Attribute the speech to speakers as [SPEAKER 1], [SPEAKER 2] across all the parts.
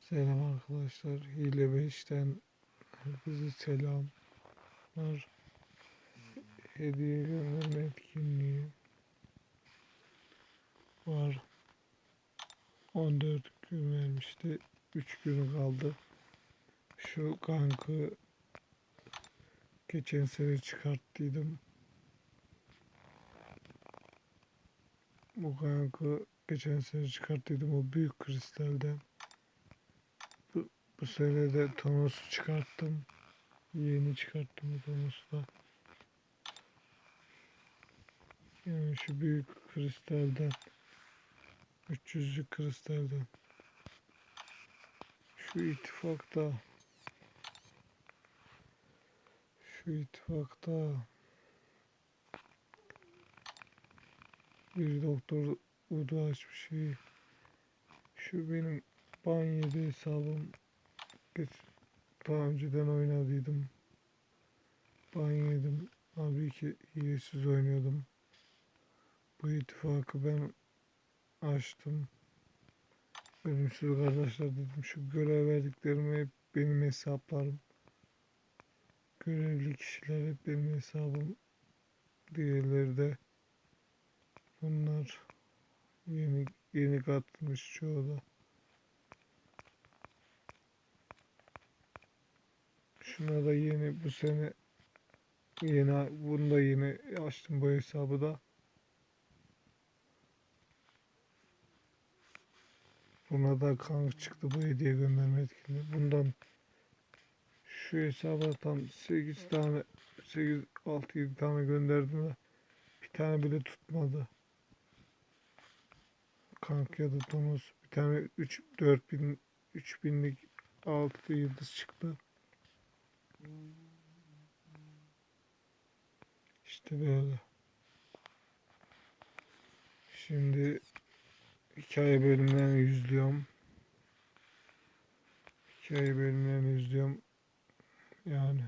[SPEAKER 1] Selam arkadaşlar. Hile 5'ten herkese selamlar. Hediye gönderme etkinliği var. 14 gün vermişti. 3 gün kaldı. Şu kankı geçen sene çıkarttıydım. Bu kankı geçen sene çıkarttıydım o büyük kristalden. Bu, bu sene de Tonos'u çıkarttım. Yeni çıkarttım bu Tonos'u da. Yani şu büyük kristalden. 300'lük kristalden. Şu ittifakta. Şu ittifakta. Bir doktor Udu açmış şey. Şu benim banyoda hesabım. Geç, daha önceden oynadıydım. Ban yedim. Abi ki hilesiz oynuyordum. Bu ittifakı ben açtım. Ölümsüz kardeşler dedim. Şu görev verdiklerimi hep benim hesaplarım. Görevli kişiler hep benim hesabım. Diğerleri de bunlar yeni yeni katılmış çoğu da. Şuna da yeni bu sene yeni bunu da yeni açtım bu hesabı da. Buna da kanka çıktı bu hediye gönderme etkinliği. Bundan şu hesaba tam 8 tane 8 6 7 tane gönderdim de bir tane bile tutmadı. Kanka ya da Tonos bir tane 3 4000 3000'lik 6 yıldız çıktı. İşte böyle. Şimdi hikaye bölümlerini izliyorum. Hikaye bölümlerini izliyorum. Yani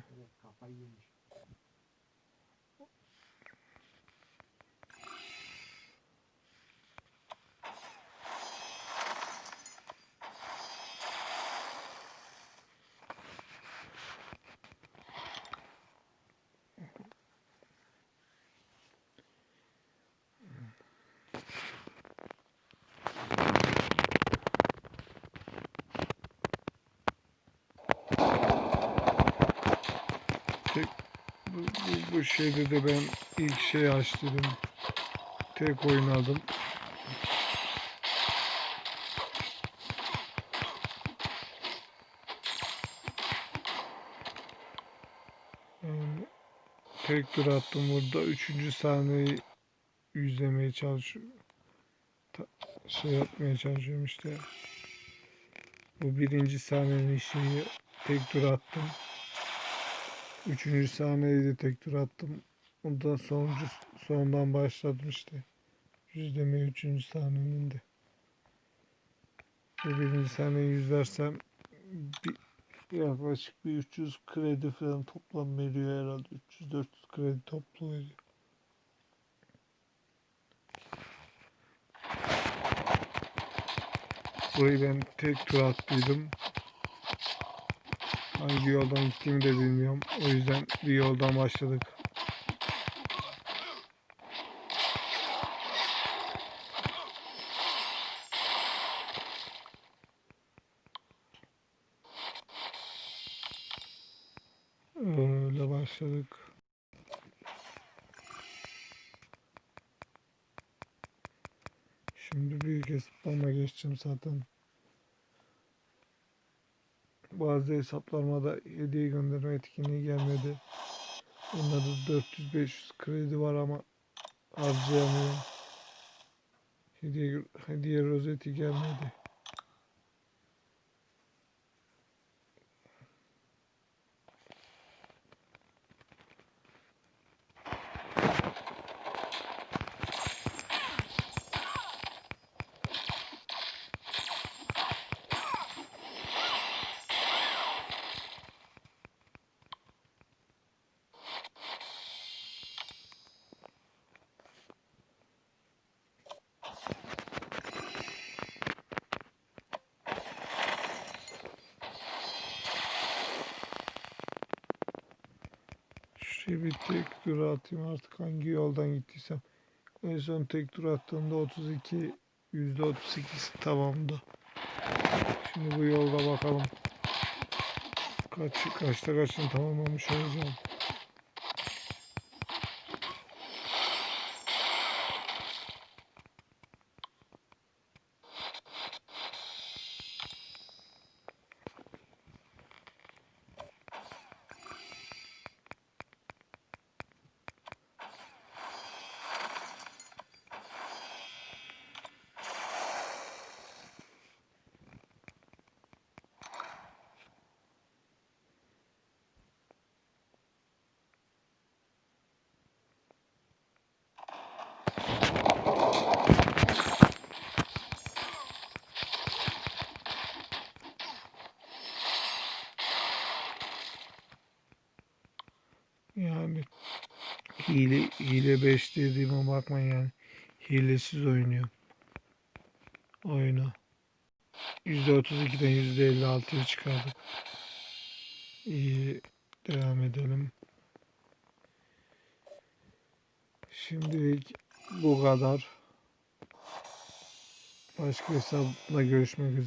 [SPEAKER 1] Bu, bu, bu şeyde de ben ilk şey açtım. Tek oynadım. Tek tur attım burada. Üçüncü sahneyi yüzlemeye çalışıyorum. Şey yapmaya çalışıyorum işte. Bu birinci sahnenin şeyi tek tur attım. Üçüncü sahneyi de tek tur attım. Ondan sonuncu sondan başladım işte. Yüzlemeye üçüncü sahnenin de. Bu birinci sahneyi yüzlersem bir, yaklaşık bir 300 kredi falan toplam veriyor herhalde. 300-400 kredi toplu veriyor. Burayı ben tek tur attıydım. Hangi yoldan gittiğimi de bilmiyorum. O yüzden bir yoldan başladık. Öyle başladık. Hesaplarına geçeceğim zaten. Bazı hesaplarıma hediye gönderme etkinliği gelmedi. Onlarda 400-500 kredi var ama harcayamıyorum. Hediye, hediye rozeti gelmedi. Şey bir tek tur atayım artık hangi yoldan gittiysem. En son tek tur attığımda 32 %38 tamamdı. Şimdi bu yolda bakalım. Kaç, kaçta kaçını tamamlamış olacağım. Yani hile hile 5 dediğime bakmayın yani. Hilesiz oynuyorum. Oyunu. %32'den %56'ya çıkardık. İyi. Devam edelim. Şimdilik bu kadar. Başka hesapla görüşmek üzere.